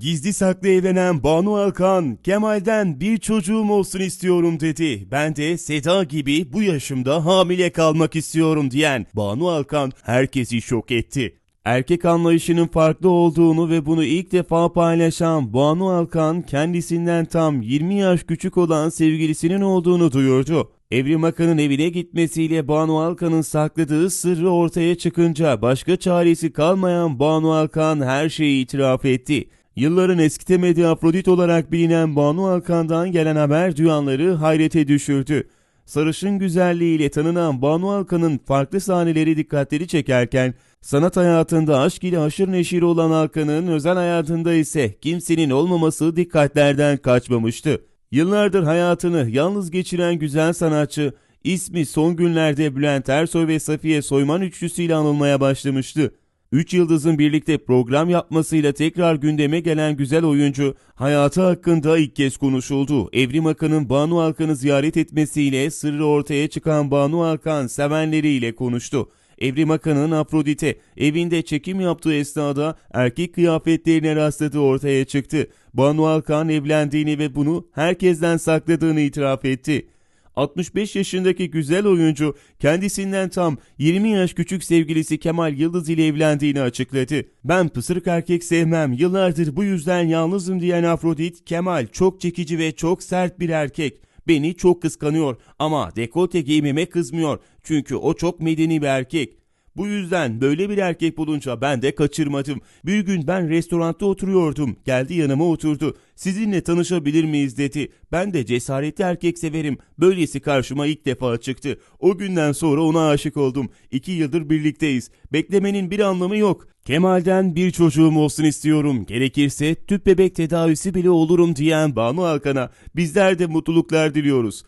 Gizli saklı evlenen Banu Alkan, Kemal'den bir çocuğum olsun istiyorum dedi. Ben de Seda gibi bu yaşımda hamile kalmak istiyorum diyen Banu Alkan herkesi şok etti. Erkek anlayışının farklı olduğunu ve bunu ilk defa paylaşan Banu Alkan kendisinden tam 20 yaş küçük olan sevgilisinin olduğunu duyurdu. Evrim Akan'ın evine gitmesiyle Banu Alkan'ın sakladığı sırrı ortaya çıkınca başka çaresi kalmayan Banu Alkan her şeyi itiraf etti. Yılların eskitemediği Afrodit olarak bilinen Banu Alkan'dan gelen haber duyanları hayrete düşürdü. Sarışın güzelliğiyle tanınan Banu Alkan'ın farklı sahneleri dikkatleri çekerken, sanat hayatında aşk ile aşırı neşir olan Alkan'ın özel hayatında ise kimsenin olmaması dikkatlerden kaçmamıştı. Yıllardır hayatını yalnız geçiren güzel sanatçı, ismi son günlerde Bülent Ersoy ve Safiye Soyman üçlüsüyle anılmaya başlamıştı. Üç yıldızın birlikte program yapmasıyla tekrar gündeme gelen güzel oyuncu, hayatı hakkında ilk kez konuşuldu. Evrim Akan'ın Banu Alkan'ı ziyaret etmesiyle sırrı ortaya çıkan Banu Alkan sevenleriyle konuştu. Evrim Akan'ın Afrodit'e evinde çekim yaptığı esnada erkek kıyafetlerine rastladığı ortaya çıktı. Banu Alkan evlendiğini ve bunu herkesten sakladığını itiraf etti. 65 yaşındaki güzel oyuncu kendisinden tam 20 yaş küçük sevgilisi Kemal Yıldız ile evlendiğini açıkladı. Ben pısırık erkek sevmem yıllardır bu yüzden yalnızım diyen Afrodit Kemal çok çekici ve çok sert bir erkek. Beni çok kıskanıyor ama dekolte giymeme kızmıyor çünkü o çok medeni bir erkek. Bu yüzden böyle bir erkek bulunca ben de kaçırmadım. Bir gün ben restoranda oturuyordum. Geldi yanıma oturdu. Sizinle tanışabilir miyiz dedi. Ben de cesaretli erkek severim. Böylesi karşıma ilk defa çıktı. O günden sonra ona aşık oldum. İki yıldır birlikteyiz. Beklemenin bir anlamı yok. Kemal'den bir çocuğum olsun istiyorum. Gerekirse tüp bebek tedavisi bile olurum diyen Banu Alkan'a bizler de mutluluklar diliyoruz.